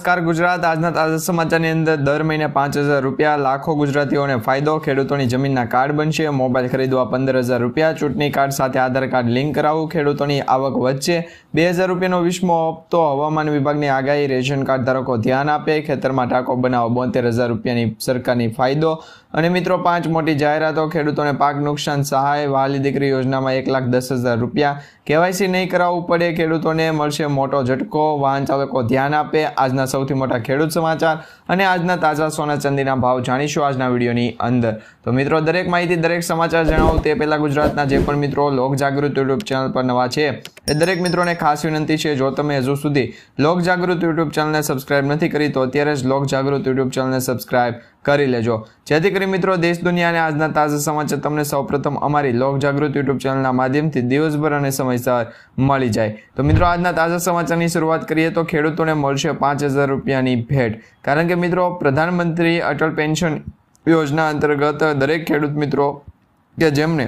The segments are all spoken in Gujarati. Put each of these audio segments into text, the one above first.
નમસ્કાર ગુજરાત. આજના તાજા સમાચારની અંદર દર મહિને પાંચ હજાર રૂપિયા લાખો ગુજરાતીઓને ફાયદો, ખેડૂતોની જમીનના કાર્ડ બનશે, મોબાઈલ ખરીદવા પંદર હજાર રૂપિયા, ચૂંટણી કાર્ડ સાથે આધાર કાર્ડ લિંક કરાવવું, ખેડૂતોની આવક વચ્ચે બે હજાર રૂપિયાનો વીસમો હપ્તો હવામાન વિભાગની આગાહી, રેશન કાર્ડ ધારકો ધ્યાન આપે, ખેતરમાં ટાંકો બનાવો, બોતેર હજાર રૂપિયાની સરકારની ફાયદો. અને મિત્રો, પાંચ મોટી જાહેરાતો, ખેડૂતોને પાક નુકસાન સહાય, વાલી દીકરી યોજનામાં એક લાખ દસ હજાર રૂપિયા કેવાયસી નહીં કરાવવું પડે, ખેડૂતોને મળશે મોટો ઝટકો. વાહન ચાલકો ધ્યાન આપે. આજના સૌથી મોટા ખેડૂત સમાચાર અને આજના તાજા સોના ચાંદીના ભાવ જાણીશું આજના વિડીયોની અંદર. તો મિત્રો, દરેક માહિતી, દરેક સમાચાર જણાવું. તે પહેલાં ગુજરાતના જે પણ મિત્રો લોક જાગૃત યુટ્યુબ ચેનલ પર નવા છે એ દરેક મિત્રોને ખાસ વિનંતી છે, જો તમે હજુ સુધી લોક જાગૃત યુટ્યુબ ચેનલને સબસ્ક્રાઇબ નથી કરી, તો અત્યારે જ લોક જાગૃત યુટ્યુબ ચેનલને સબસ્ક્રાઇબ કરી લેજો. જેથી કરી મિત્રો દેશ, દુનિયા અને આજના તાજા સમાચાર તમને સૌપ્રથમ અમારી લોક જાગૃત યુટ્યુબ ચેનલના માધ્યમથી દિવસભર અને સમયસર મળી જાય. તો મિત્રો, આજના તાજા સમાચારની શરૂઆત કરીએ તો ખેડૂતોને મળશે પાંચ હજાર રૂપિયાની ભેટ. કારણ કે મિત્રો, પ્રધાનમંત્રી અટલ પેન્શન યોજના અંતર્ગત દરેક ખેડૂત મિત્રો કે જેમને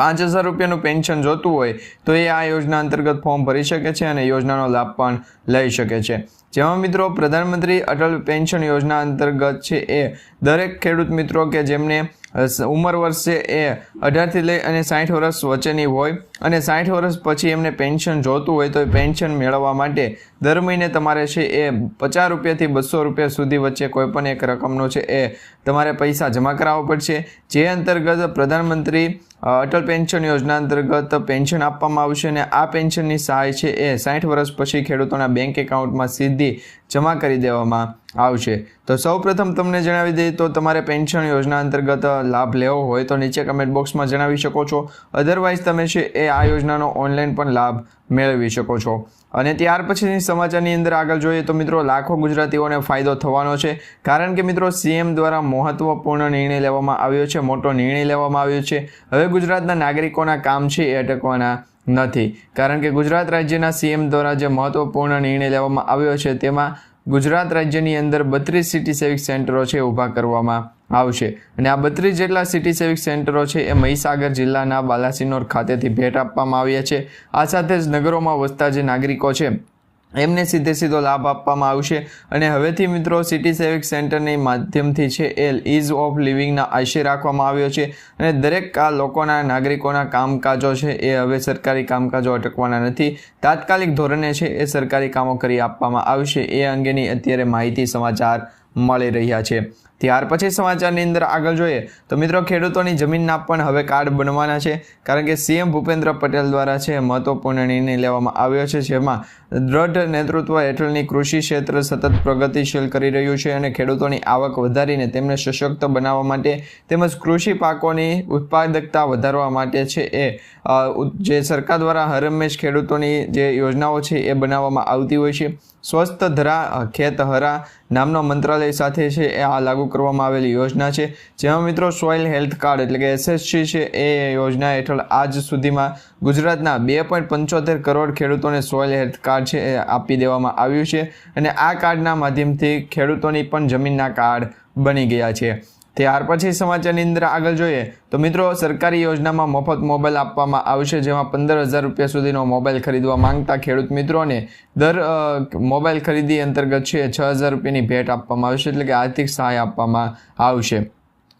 પાંચ હજાર રૂપિયાનું પેન્શન જોતું હોય, તો એ આ યોજના અંતર્ગત ફોર્મ ભરી શકે છે અને યોજનાનો લાભ પણ લઈ શકે છે. જેમાં મિત્રો પ્રધાનમંત્રી અટલ પેન્શન યોજના અંતર્ગત છે એ દરેક ખેડૂત મિત્રો કે જેમને ઉંમર વર્ષ છે એ અઢારથી લઈ અને સાઠ વર્ષ વચ્ચેની હોય અને સાઠ વર્ષ પછી એમને પેન્શન જોતું હોય તો એ પેન્શન મેળવવા માટે દર મહિને તમારે છે એ પચાસ રૂપિયાથી બસો રૂપિયા સુધી વચ્ચે કોઈ પણ એક રકમનો છે એ તમારે પૈસા જમા કરાવવા પડશે. જે અંતર્ગત પ્રધાનમંત્રી અટલ પેન્શન યોજના અંતર્ગત પેન્શન આપવામાં આવશે અને આ પેન્શનની સહાય છે એ સાઠ વર્ષ પછી ખેડૂતોના બેંક એકાઉન્ટમાં સીધી જમા કરી દેવામાં આવશે. તો સૌપ્રથમ તમને જણાવી દઈએ તો તમારે પેન્શન યોજના અંતર્ગત લાભ લેવો હોય તો નીચે કમેન્ટ બોક્સમાં જણાવી શકો છો. અધરવાઇઝ તમે છે એ આ યોજનાનો ઓનલાઈન પણ લાભ મેળવી શકો છો. અને ત્યાર પછીની સમાચારની અંદર આગળ જોઈએ તો મિત્રો લાખો ગુજરાતીઓને ફાયદો થવાનો છે. કારણ કે મિત્રો સીએમ દ્વારા મહત્વપૂર્ણ નિર્ણય લેવામાં આવ્યો છે, મોટો નિર્ણય લેવામાં આવ્યો છે. હવે ગુજરાતના નાગરિકોના કામ છે એ અટકવાના નથી. કારણ કે ગુજરાત રાજ્યના સીએમ દ્વારા જે મહત્વપૂર્ણ નિર્ણય લેવામાં આવ્યો છે તેમાં ગુજરાત રાજ્યની અંદર બત્રીસ સિટી સેવિક સેન્ટરો છે ઊભા કરવામાં આવશે. અને આ બત્રીસ જેટલા સિટી સેવિક સેન્ટરો છે એ મહીસાગર જિલ્લાના બાલાસિનોર ખાતેથી ભેટ આપવામાં આવ્યા છે. આ સાથે જ નગરોમાં વસતા જે નાગરિકો છે એમને સીધે સીધો લાભ આપવામાં આવશે. અને હવેથી મિત્રો સિટી સેવિક સેન્ટરની માધ્યમથી છે એ ઇઝ ઓફ લિવિંગના આશય રાખવામાં આવ્યો છે. અને દરેક આ લોકોના, નાગરિકોના કામકાજો છે એ હવે સરકારી કામકાજો અટકવાના નથી. તાત્કાલિક ધોરણે છે એ સરકારી કામો કરી આપવામાં આવશે. એ અંગેની અત્યારે માહિતી સમાચાર મળી રહ્યા છે. ત્યાર પછી સમાચારની અંદર આગળ જોઈએ તો મિત્રો ખેડૂતોની જમીનના પણ હવે કાર્ડ બનવાના છે, કારણ કે સીએમ ભૂપેન્દ્ર પટેલ દ્વારા છે મહત્વપૂર્ણ નિર્ણય લેવામાં આવ્યો છે, જેમાં દ્રઢ નેતૃત્વ હેઠળની કૃષિ ક્ષેત્ર સતત પ્રગતિશીલ કરી રહ્યું છે અને ખેડૂતોની આવક વધારીને તેમને સશક્ત બનાવવા માટે તેમજ કૃષિ પાકોની ઉત્પાદકતા વધારવા માટે છે એ જે સરકાર દ્વારા હરમેશ ખેડૂતોની જે યોજનાઓ છે એ બનાવવામાં આવતી હોય છે. સ્વસ્થ ધરા ખેતહરા નામનો મંત્રાલય સાથે છે એ આ લાગુ કરવામાં આવેલી યોજના છે. જેમાં મિત્રો સોઇલ હેલ્થ કાર્ડ એટલે કે એસએસસી છે એ યોજના હેઠળ આજ સુધીમાં ગુજરાતના બે પોઈન્ટ પંચોતેર કરોડ ખેડૂતોને સોઇલ હેલ્થ કાર્ડ છે એ આપી દેવામાં આવ્યું છે. અને આ કાર્ડના માધ્યમથી ખેડૂતોની પણ જમીનના કાર્ડ બની ગયા છે. ત્યાર પછી સમાચારની અંદર આગળ જોઈએ તો મિત્રો સરકારી યોજનામાં મફત મોબાઈલ આપવામાં આવશે, જેમાં પંદર હજાર રૂપિયા સુધીનો મોબાઈલ ખરીદવા માંગતા ખેડૂત મિત્રોને દર મોબાઈલ ખરીદી અંતર્ગત છે, છ હજાર રૂપિયાની ભેટ આપવામાં આવશે, એટલે કે આર્થિક સહાય આપવામાં આવશે.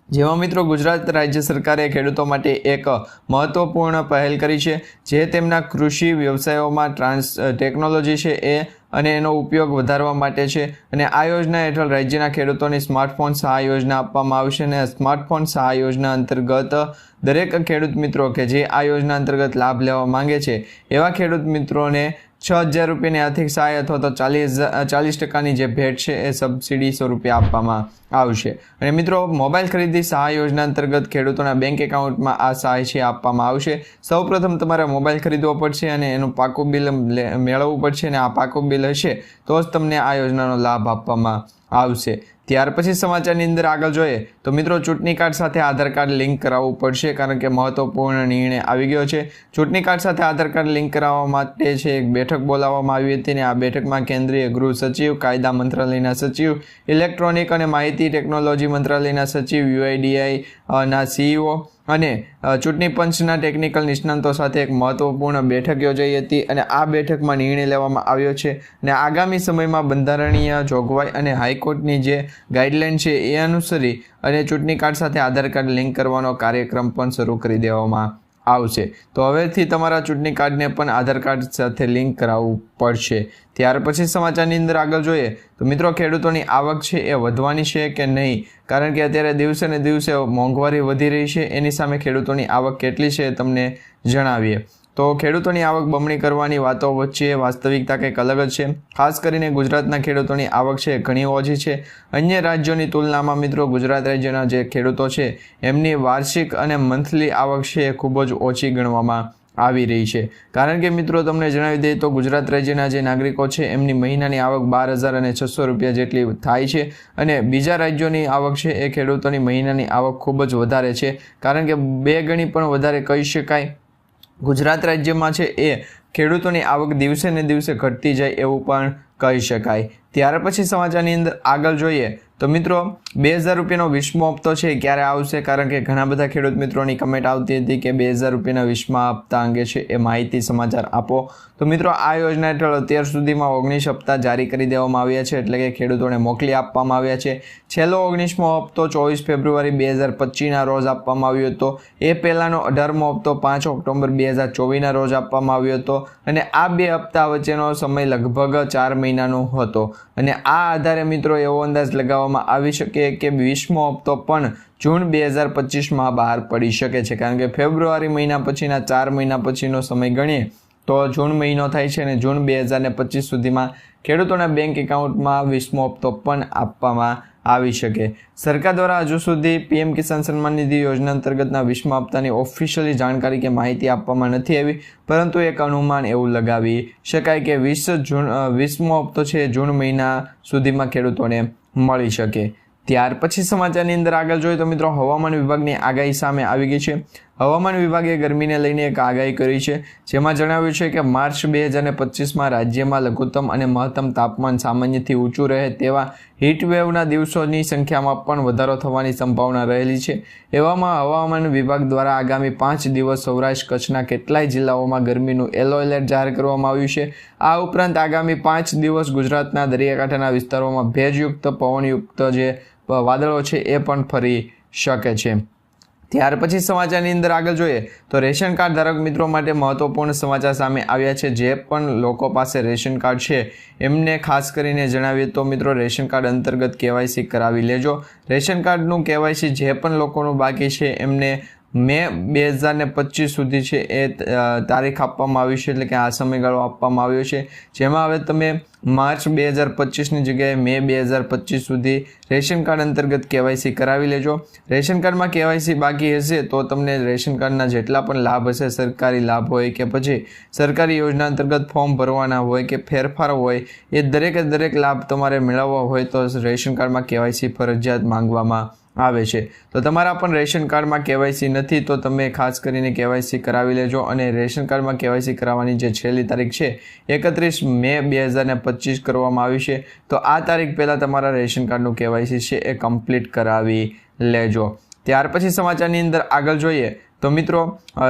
જેમાં મિત્રો ગુજરાત રાજ્ય સરકારે ખેડૂતો માટે એક મહત્વપૂર્ણ પહેલ કરી છે, જે તેમના કૃષિ વ્યવસાયોમાં ટ્રાન્સ ટેકનોલોજી છે એ અને એનો ઉપયોગ વધારવા માટે છે. અને આ યોજના હેઠળ રાજ્યના ખેડૂતોને સ્માર્ટફોન સહાય યોજના આપવામાં આવશે અને સ્માર્ટફોન સહાય યોજના અંતર્ગત દરેક ખેડૂત મિત્રો કે જે આ યોજના અંતર્ગત લાભ લેવા માંગે છે, એવા ખેડૂત મિત્રોને છ હજાર રૂપિયાની આર્થિક સહાય અથવા તો ચાલીસ ચાલીસ ટકાની જે ભેટ છે એ સબસિડી સ્વરૂપે આપવામાં આવશે. અને મિત્રો, મોબાઈલ ખરીદી સહાય યોજના અંતર્ગત ખેડૂતોના બેંક એકાઉન્ટમાં આ સહાય છે આપવામાં આવશે. સૌપ્રથમ તમારે મોબાઈલ ખરીદવો પડશે અને એનું પાકું બિલ મેળવવું પડશે અને આ પાકું બિલ હશે તો જ તમને આ યોજનાનો લાભ આપવામાં આવશે. ત્યાર પછી સમાચારની અંદર આગળ જોઈએ તો મિત્રો ચૂંટણી કાર્ડ સાથે આધાર કાર્ડ લિંક કરાવવું પડશે કારણ કે મહત્વપૂર્ણ નિર્ણય આવી ગયો છે. ચૂંટણી કાર્ડ સાથે આધાર કાર્ડ લિંક કરાવવા માટે છે એક બેઠક બોલાવવામાં આવી હતી અને આ બેઠકમાં કેન્દ્રીય ગૃહ સચિવ, કાયદા મંત્રાલયના સચિવ, ઇલેક્ટ્રોનિક અને માહિતી ટેકનોલોજી મંત્રાલયના સચિવ, યુઆઈડીઆઈના સીઈઓ અને ચૂંટણી પંચના ટેકનિકલ નિષ્ણાંતો સાથે એક મહત્વપૂર્ણ બેઠક યોજાઈ હતી અને આ બેઠકમાં નિર્ણય લેવામાં આવ્યો છે અને આગામી સમયમાં બંધારણીય જોગવાઈ અને હાઈકોર્ટની જે ગાઈડલાઇન છે એ અનુસરી અને ચૂંટણી કાર્ડ સાથે આધાર કાર્ડ લિંક કરવાનો કાર્યક્રમ પણ શરૂ કરી દેવામાં આવશે. તો હવેથી તમારા ચૂંટણી કાર્ડને પણ આધાર કાર્ડ સાથે લિંક કરાવવું પડશે. ત્યાર પછી સમાચારની અંદર આગળ જોઈએ. તો મિત્રો, ખેડૂતોની આવક છે એ વધવાની છે કે નહીં? કારણ કે અત્યારે દિવસે ને દિવસે મોંઘવારી વધી રહી છે. એની સામે ખેડૂતોની આવક કેટલી છે તમને જણાવીએ. તો ખેડૂતોની આવક બમણી કરવાની વાતો વચ્ચે વાસ્તવિકતા કંઈક અલગ જ છે. ખાસ કરીને ગુજરાતના ખેડૂતોની આવક છે ઘણી ઓછી છે. અન્ય રાજ્યોની તુલનામાં મિત્રો ગુજરાત રાજ્યના જે ખેડૂતો છે, એમની વાર્ષિક અને મંથલી આવક છે એ ખૂબ જ ઓછી ગણવામાં આવી રહી છે. કારણ કે મિત્રો તમને જણાવી દઈએ તો ગુજરાત રાજ્યના જે નાગરિકો છે, એમની મહિનાની આવક બાર હજાર અને છસો રૂપિયા જેટલી થાય છે અને બીજા રાજ્યોની આવક છે એ ખેડૂતોની મહિનાની આવક ખૂબ જ વધારે છે. કારણ કે બે ગણી પણ વધારે કહી શકાય. ગુજરાત રાજ્યમાં છે એ ખેડૂતોની આવક દિવસે ને દિવસે ઘટતી જાય એવું પણ કહી શકાય. ત્યાર પછી સમાચારની અંદર આગળ જોઈએ તો મિત્રો, બે હજાર રૂપિયાનો વીસમો હપ્તો છે, ક્યારે આવશે? કારણ કે ઘણા બધા ખેડૂત મિત્રોની કમેન્ટ આવતી હતી કે બે હજાર રૂપિયાના વીસમા હપ્તા અંગે છે એ માહિતી સમાચાર આપો. તો મિત્રો, આ યોજના હેઠળ અત્યાર સુધીમાં ઓગણીસ હપ્તા જારી કરી દેવામાં આવ્યા છે, એટલે કે ખેડૂતોને મોકલી આપવામાં આવ્યા છે. છેલ્લો ઓગણીસમો હપ્તો ચોવીસ ફેબ્રુઆરી બે હજાર પચીસના રોજ આપવામાં આવ્યો હતો. એ પહેલાંનો અઢારમો હપ્તો પાંચ ઓક્ટોબર બે હજાર ચોવીસના રોજ આપવામાં આવ્યો હતો અને આ બે હપ્તા વચ્ચેનો સમય લગભગ ચાર મહિનાનો હતો. અને આ આધારે મિત્રો એવો અંદાજ લગાવવામાં આવી શકે કે વીસમો હપ્તો પણ જૂન બે હજાર પચીસમાં બહાર પડી શકે છે. કારણ કે ફેબ્રુઆરી મહિના પછીના ચાર મહિના પછીનો સમય ગણીએ તો જૂન મહિનો થાય છે અને જૂન બે હજાર ને પચીસ સુધીમાં ખેડૂતોના બેંક એકાઉન્ટમાં વીસમો હપ્તો પણ આપવામાં આવી શકે. સરકાર દ્વારા હજુ સુધી પીએમ કિસાન સન્માન નિધિ યોજના અંતર્ગતના વિશ્વમાં હપ્તાની ઓફિશિયલી જાણકારી કે માહિતી આપવામાં નથી આવી, પરંતુ એક અનુમાન એવું લગાવી શકાય કે વીસ જૂન વીસમો હપ્તો છે જૂન મહિના સુધીમાં ખેડૂતોને મળી શકે. ત્યાર પછી સમાચારની અંદર આગળ જોઈએ તો મિત્રો હવામાન વિભાગની આગાહી સામે આવી ગઈ છે. હવામાન વિભાગે ગરમીને લઈને એક આગાહી કરી છે, જેમાં જણાવ્યું છે કે માર્ચ બે હજાર પચીસમાં રાજ્યમાં લઘુત્તમ અને મહત્તમ તાપમાન સામાન્યથી ઊંચું રહે તેવા હીટવેવના દિવસોની સંખ્યામાં પણ વધારો થવાની સંભાવના રહેલી છે. એવામાં હવામાન વિભાગ દ્વારા આગામી પાંચ દિવસ સૌરાષ્ટ્ર, કચ્છના કેટલાય જિલ્લાઓમાં ગરમીનું યલો એલર્ટ જાહેર કરવામાં આવ્યું છે. આ ઉપરાંત આગામી પાંચ દિવસ ગુજરાતના દરિયાકાંઠાના વિસ્તારોમાં ભેજયુક્ત, પવનયુક્ત જે વાદળો છે એ પણ ફરી શકે છે. ત્યાર પછી સમાચારની અંદર આગળ જોઈએ તો રેશન કાર્ડ ધારક મિત્રો માટે મહત્વપૂર્ણ સમાચાર સામે આવ્યા છે. જે પણ લોકો પાસે રેશન કાર્ડ છે એમને ખાસ કરીને જણાવીએ તો મિત્રો રેશન કાર્ડ અંતર્ગત કેવાયસી કરાવી લેજો. રેશન કાર્ડનું કેવાયસી જે પણ લોકોનું બાકી છે એમને મે બે હજાર પચીસ સુધી છે એ તારીખ આપવામાં આવી છે, એટલે કે આ સમયગાળો આપવામાં આવ્યો છે. જેમાં હવે તમે માર્ચ બે હજાર પચીસની જગ્યાએ મે બે હજાર પચીસ સુધી રેશન કાર્ડ અંતર્ગત કેવાયસી કરાવી લેજો. રેશન કાર્ડમાં કેવાયસી બાકી હશે તો તમને રેશન કાર્ડના જેટલા પણ લાભ હશે, સરકારી લાભ હોય કે પછી સરકારી યોજના અંતર્ગત ફોર્મ ભરવાના હોય કે ફેરફાર હોય, એ દરેકે દરેક લાભ તમારે મેળવવા હોય તો રેશન કાર્ડમાં કેવાયસી ફરજિયાત માંગવામાં આવે છે. તો તમારા પણ રેશન કાર્ડમાં કેવાયસી નથી, તો તમે ખાસ કરીને કેવાયસી કરાવી લેજો અને રેશન કાર્ડમાં કેવાયસી કરાવવાની જે છેલ્લી તારીખ છે, એકત્રીસ મે બે હજારને પચીસ કરવામાં આવી છે. તો આ તારીખ પહેલાં તમારા રેશન કાર્ડનું કેવાયસી છે એ કમ્પ્લીટ કરાવી લેજો. ત્યાર પછી સમાચારની અંદર આગળ જોઈએ. તો મિત્રો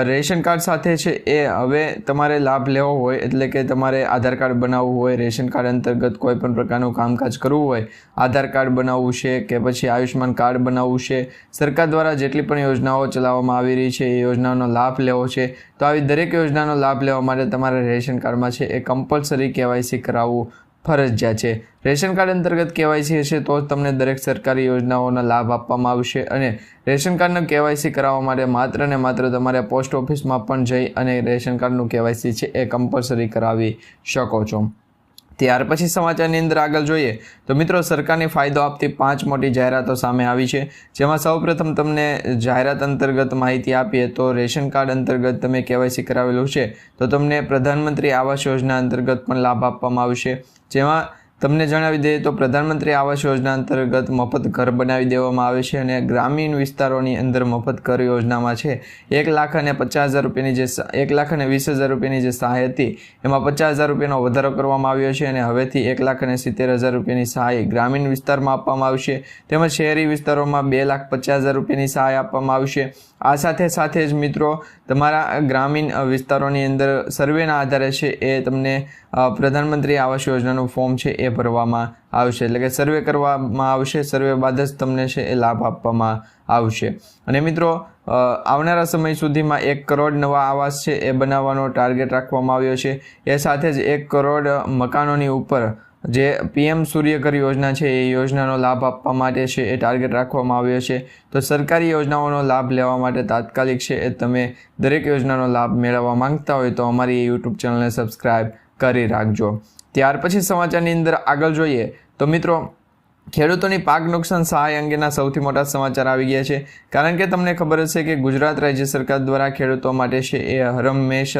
રેશન કાર્ડ સાથે છે એ હવે તમારે લાભ લેવો હોય, એટલે કે તમારે આધાર કાર્ડ બનાવવું હોય, રેશન કાર્ડ અંતર્ગત કોઈ પણ પ્રકારનું કામકાજ કરવું હોય, આધાર કાર્ડ બનાવવું છે કે પછી આયુષ્યમાન કાર્ડ બનાવવું છે, સરકાર દ્વારા જેટલી પણ યોજનાઓ ચલાવવામાં આવી રહી છે, એ યોજનાનો લાભ લેવો છે, તો આવી દરેક યોજનાનો લાભ લેવા માટે તમારે રેશન કાર્ડમાં છે એ કમ્પલસરી કેવાયસી કરાવવું. ફરજિયાત છે. રેશન કાર્ડ અંતર્ગત કેવાયસી હશે તો જ તમને દરેક સરકારી યોજનાઓના લાભ આપવામાં આવશે અને રેશન કાર્ડનું કેવાયસી કરાવવા માટે માત્ર ને માત્ર તમારે પોસ્ટ ઓફિસમાં પણ જઈ અને રેશન કાર્ડનું કેવાયસી છે એ કમ્પલસરી કરાવી શકો છો. ત્યાર પછી સમાચારની અંદર આગળ જોઈએ તો મિત્રો સરકારને ફાયદો આપતી પાંચ મોટી જાહેરાતો સામે આવી છે. જેમાં સૌપ્રથમ તમને જાહેરાત અંતર્ગત માહિતી આપીએ તો રેશન કાર્ડ અંતર્ગત તમે કેવાયસી કરાવેલું છે. તો તમને પ્રધાનમંત્રી આવાસ યોજના અંતર્ગત પણ લાભ આપવામાં આવશે. જેમાં તમને જણાવી દઈએ તો પ્રધાનમંત્રી આવાસ યોજના અંતર્ગત મફત ઘર બનાવી દેવામાં આવે છે અને ગ્રામીણ વિસ્તારોની અંદર મફત ઘર યોજનામાં છે. એક લાખ અને પચાસ હજાર રૂપિયાની જે એક લાખ અને વીસ હજાર રૂપિયાની જે સહાય હતી, એમાં પચાસ હજાર રૂપિયાનો વધારો કરવામાં આવ્યો છે અને હવેથી એક લાખ અને સિત્તેર હજાર રૂપિયાની સહાય ગ્રામીણ વિસ્તારમાં આપવામાં આવશે. તેમજ શહેરી વિસ્તારોમાં બે લાખ પચાસ હજાર રૂપિયાની સહાય આપવામાં આવશે. આ સાથે સાથે જ મિત્રો, તમારા ગ્રામીણ વિસ્તારોની અંદર સર્વેના આધારે છે એ તમને પ્રધાનમંત્રી આવાસ યોજનાનું ફોર્મ છે એ ભરવામાં આવશે. એટલે કે સર્વે કરવામાં આવશે, સર્વે બાદ જ તમને છે એ લાભ આપવામાં આવશે. અને મિત્રો આવનારા સમય સુધીમાં એક કરોડ નવા આવાસ છે એ બનાવવાનો ટાર્ગેટ રાખવામાં આવ્યો છે. એ સાથે જ એક કરોડ મકાનોની ઉપર જે પીએમ સૂર્યઘર યોજના છે, એ યોજનાનો લાભ આપવા માટે છે એ ટાર્ગેટ રાખવામાં આવ્યો છે. તો સરકારી યોજનાઓનો લાભ લેવા માટે તાત્કાલિક છે એ તમે દરેક યોજનાનો લાભ મેળવવા માંગતા હોય તો અમારી યુટ્યુબ ચેનલને સબસ્ક્રાઈબ કરી રાખજો. ત્યાર પછી સમાચારની અંદર આગળ જોઈએ તો મિત્રો ખેડૂતોની પાક નુકસાન સહાય અંગેના સૌથી મોટા સમાચાર આવી ગયા છે. કારણ કે તમને ખબર હશે કે ગુજરાત રાજ્ય સરકાર દ્વારા ખેડૂતો માટે છે એ હરમેશ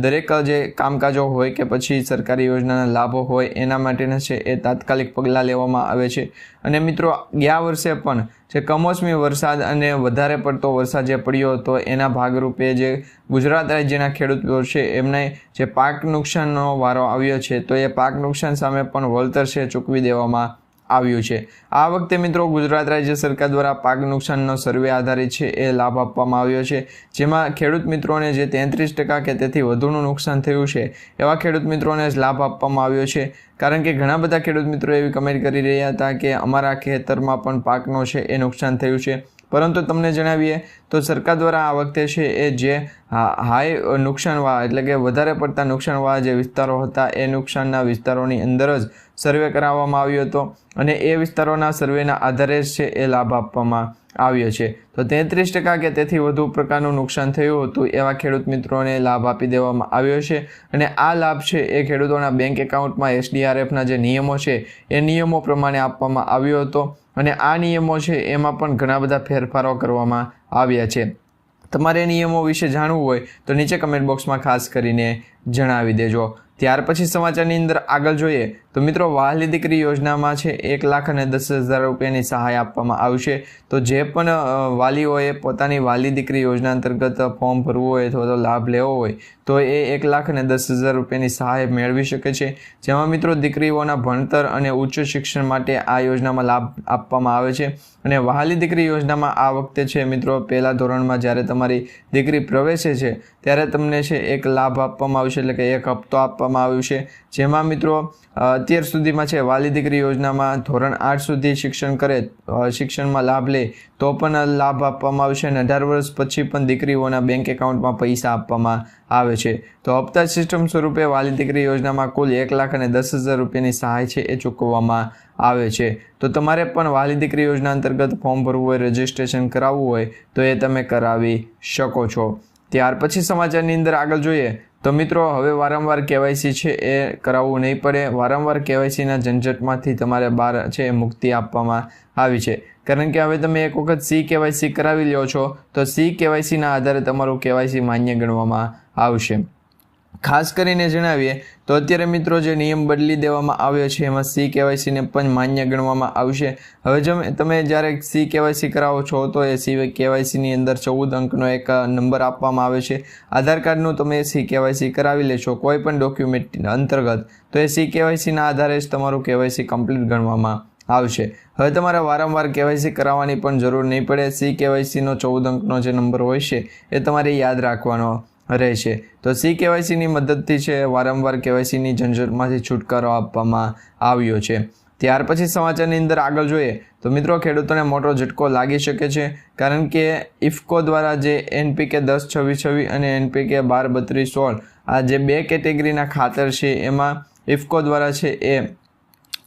દરેક જે કામકાજો હોય કે પછી સરકારી યોજનાના લાભો હોય એના માટેના છે એ તાત્કાલિક પગલાં લેવામાં આવે છે. અને મિત્રો, ગયા વર્ષે પણ જે કમોસમી વરસાદ અને વધારે પડતો વરસાદ જે પડ્યો હતો એના ભાગરૂપે જે ગુજરાત રાજ્યના ખેડૂતો છે એમને જે પાક નુકસાનનો વારો આવ્યો છે તો એ પાક નુકસાન સામે પણ વળતર છે ચૂકવી દેવામાં આવ્યું છે. આ વખતે મિત્રો ગુજરાત રાજ્ય સરકાર દ્વારા પાક નુકસાનનો સર્વે આધારિત છે એ લાભ આપવામાં આવ્યો છે. જેમાં ખેડૂત મિત્રોને જે તેત્રીસ ટકા કે તેથી વધુનું નુકસાન થયું છે, એવા ખેડૂત મિત્રોને જ લાભ આપવામાં આવ્યો છે. કારણ કે ઘણા બધા ખેડૂત મિત્રો એવી કમેન્ટ કરી રહ્યા હતા કે અમારા ખેતરમાં પણ પાકનો છે એ નુકસાન થયું છે. પરંતુ તમને જણાવીએ, તો સરકાર દ્વારા આ વખતે છે એ જે હાઈ નુકસાનવાળા એટલે કે વધારે પડતા નુકસાનવાળા જે વિસ્તારો હતા, એ નુકસાનના વિસ્તારોની અંદર જ સર્વે કરાવવામાં આવ્યો હતો અને એ વિસ્તારોના સર્વેના આધારે જ છે એ લાભ આપવામાં આવ્યો છે તો તેત્રીસ ટકા કે તેથી વધુ પ્રકારનું નુકસાન થયું હતું એવા ખેડૂત મિત્રોને લાભ આપી દેવામાં આવ્યો છે. અને આ લાભ છે એ ખેડૂતોના બેંક એકાઉન્ટમાં એસડીઆરએફના જે નિયમો છે એ નિયમો પ્રમાણે આપવામાં આવ્યો હતો. અને આ નિયમો છે એમાં પણ ઘણા બધા ફેરફારો કરવામાં આવ્યા છે. તમારે નિયમો વિશે જાણવું હોય તો નીચે કમેન્ટ બોક્સમાં ખાસ કરીને જણાવી દેજો. ત્યાર પછી સમાચારની અંદર આગળ જોઈએ તો મિત્રો, વહાલી દીકરી યોજનામાં છે એક લાખ અને દસ હજાર રૂપિયાની સહાય આપવામાં આવશે. તો જે પણ વાલીઓએ પોતાની વાલી દીકરી યોજના અંતર્ગત ફોર્મ ભરવું હોય અથવા તો લાભ લેવો હોય, તો એ એક લાખ અને દસ હજાર રૂપિયાની સહાય મેળવી શકે છે. જેમાં મિત્રો, દીકરીઓના ભણતર અને ઉચ્ચ શિક્ષણ માટે આ યોજનામાં લાભ આપવામાં આવે છે. અને વહાલી દીકરી યોજનામાં આ વખતે છે મિત્રો, પહેલાં ધોરણમાં જ્યારે તમારી દીકરી પ્રવેશે છે, ત્યારે તમને છે એક લાભ આપવામાં આવશે, એટલે કે એક હપ્તો આપવામાં આવ્યું છે. જેમાં મિત્રો, અત્યાર સુધીમાં છે, વાલી દીકરી યોજનામાં ધોરણ આઠ સુધી શિક્ષણ કરે શિક્ષણમાં લાભ લે, તો પણ લાભ આપવામાં આવશે અને અઢાર વર્ષ પછી પણ દીકરીઓના બેંક એકાઉન્ટમાં પૈસા આપવામાં આવે છે. તો હપ્તા સિસ્ટમ સ્વરૂપે વાલી દીકરી યોજનામાં કુલ એક લાખ અને દસ હજાર રૂપિયાની સહાય છે એ ચૂકવવામાં આવે છે. તો તમારે પણ વાલી દીકરી યોજના અંતર્ગત ફોર્મ ભરવું હોય, રજિસ્ટ્રેશન કરાવવું હોય, તો એ તમે કરાવી શકો છો. ત્યાર પછી સમાચારની અંદર આગળ જોઈએ. તો મિત્રો, હવે વારંવાર કેવાયસી છે એ કરાવવું નહીં પડે. વારંવાર કેવાયસીના ઝંઝટમાંથી તમારે બહાર છે એ મુક્તિ આપવામાં આવી છે. કારણ કે હવે તમે એક વખત સી કેવાયસી કરાવી લ્યો છો, તો સી કેવાયસીના આધારે તમારું કેવાયસી માન્ય ગણવામાં આવશે. ખાસ કરીને જણાવીએ, તો અત્યારે મિત્રો જે નિયમ બદલી દેવામાં આવ્યો છે, એમાં સી કેવાયસીને પણ માન્ય ગણવામાં આવશે. હવે તમે જ્યારે સી કેવાયસી કરાવો છો, તો એ સી કેવાયસીની અંદર ચૌદ અંકનો એક નંબર આપવામાં આવે છે. આધાર કાર્ડનું તમે સી કેવાયસી કરાવી લેશો, કોઈ પણ ડોક્યુમેન્ટ અંતર્ગત, તો એ સી કેવાયસીના આધારે જ તમારું કેવાયસી કમ્પ્લીટ ગણવામાં આવશે. હવે તમારે વારંવાર કેવાયસી કરાવવાની પણ જરૂર નહીં પડે. સી કેવાયસીનો ચૌદ અંકનો જે નંબર હોય છે, એ તમારે યાદ રાખવાનો રહેશે. તો સી કેવાયસીની મદદથી છે, વારંવાર કેવાયસીની ઝંઝટમાંથી છુટકારો આપવામાં આવ્યો છે. ત્યાર પછી સમાચારની અંદર આગળ જોઈએ, તો મિત્રો ખેડૂતોને મોટો ઝટકો લાગી શકે છે, કારણ કે ઇફકો દ્વારા જે એનપીકે દસ, છવ્વીસ છવ્વીસ અને એનપીકે બાર, બત્રીસ, સોળ આ જે બે કેટેગરીના ખાતર છે, એમાં ઇફકો દ્વારા છે એ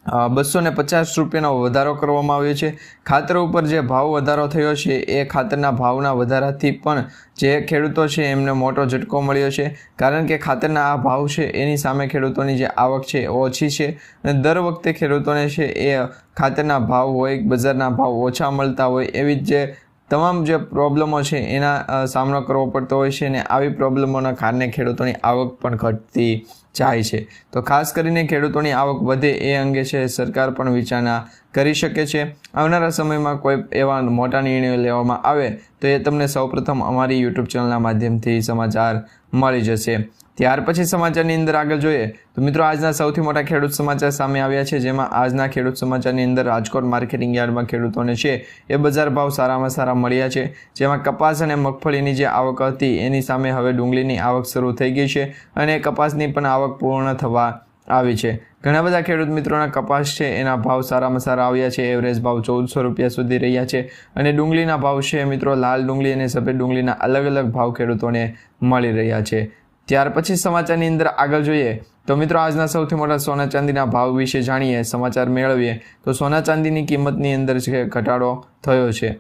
બસો ને પચાસ રૂપિયાનો વધારો કરવામાં આવ્યો છે. ખાતર ઉપર જે ભાવ વધારો થયો છે, એ ખાતરના ભાવના વધારાથી પણ જે ખેડૂતો છે, એમને મોટો ઝટકો મળ્યો છે. કારણ કે ખાતરના આ ભાવ છે, એની સામે ખેડૂતોની જે આવક છે ઓછી છે. અને દર વખતે ખેડૂતોને છે, એ ખાતરના ભાવ હોય, બજારના ભાવ ઓછા મળતા હોય, એવી જ જે તમામ જે પ્રોબ્લેમો છે, એના સામનો કરવો પડતો હોય છે. અને આવી પ્રોબ્લેમોના કારણે ખેડૂતોની આવક પણ ઘટતી જાય છે. તો ખાસ કરીને ખેડૂતોની આવક વધે એ અંગે છે સરકાર પણ વિચારણા કરી શકે છે. આવનારા સમયમાં કોઈ એવા મોટા નિર્ણયો લેવામાં આવે તો એ તમને સૌપ્રથમ અમારી યુટ્યુબ ચેનલના માધ્યમથી સમાચાર મળી જશે. ત્યાર પછી સમાચારની અંદર આગળ જોઈએ તો મિત્રો આજના સૌથી મોટા ખેડૂત સમાચાર સામે આવ્યા છે, જેમાં આજના ખેડૂત સમાચારની અંદર રાજકોટ માર્કેટિંગ યાર્ડમાં ખેડૂતોને છે, એ બજાર ભાવ સારામાં સારા મળ્યા છે, જેમાં કપાસ અને મગફળીની જે આવક હતી, એની સામે હવે ડુંગળીની આવક શરૂ થઈ ગઈ છે અને કપાસની પણ આવક પૂર્ણ થવા આવી છે. ઘણા બધા ખેડૂત મિત્રોના કપાસ છે, એના ભાવ સારામાં સારા આવ્યા છે, એવરેજ ભાવ ચૌદસો રૂપિયા સુધી રહ્યા છે અને ડુંગળીના ભાવ છે મિત્રો લાલ ડુંગળી અને સફેદ ડુંગળીના અલગ અલગ ભાવ ખેડૂતોને મળી રહ્યા છે. ત્યાર પછી સમાચારની અંદર આગળ જોઈએ તો મિત્રો આજના સૌથી મોટા સોના ચાંદીના ભાવ વિશે જાણીએ, સમાચાર મેળવીએ તો સોના ચાંદીની કિંમતની અંદર છે ઘટાડો થયો છે.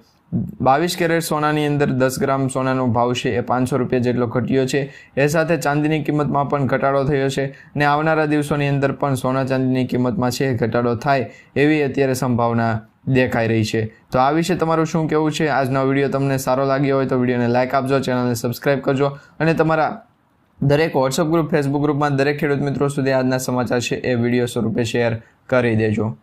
બાવીસ કેરેટ સોનાની અંદર દસ ગ્રામ સોનાનો ભાવ છે એ પાંચસો રૂપિયા જેટલો ઘટ્યો છે. એ સાથે ચાંદીની કિંમતમાં પણ ઘટાડો થયો છે અને આવનારા દિવસોની અંદર પણ સોના ચાંદીની કિંમતમાં છે ઘટાડો થાય એવી અત્યારે સંભાવના દેખાઈ રહી છે. તો આ વિશે તમારું શું કહેવું છે? આજનો વીડિયો તમને સારો લાગ્યો હોય તો વિડીયોને લાઇક આપજો, ચેનલને સબસ્ક્રાઈબ કરજો અને તમારા દરેક વોટ્સઅપ ગ્રુપ ફેસબુક ગ્રુપમાં દરેક ખેડૂત મિત્રો સુધી આજના સમાચાર છે એ વીડિયો સ્વરૂપે શેર કરી દેજો.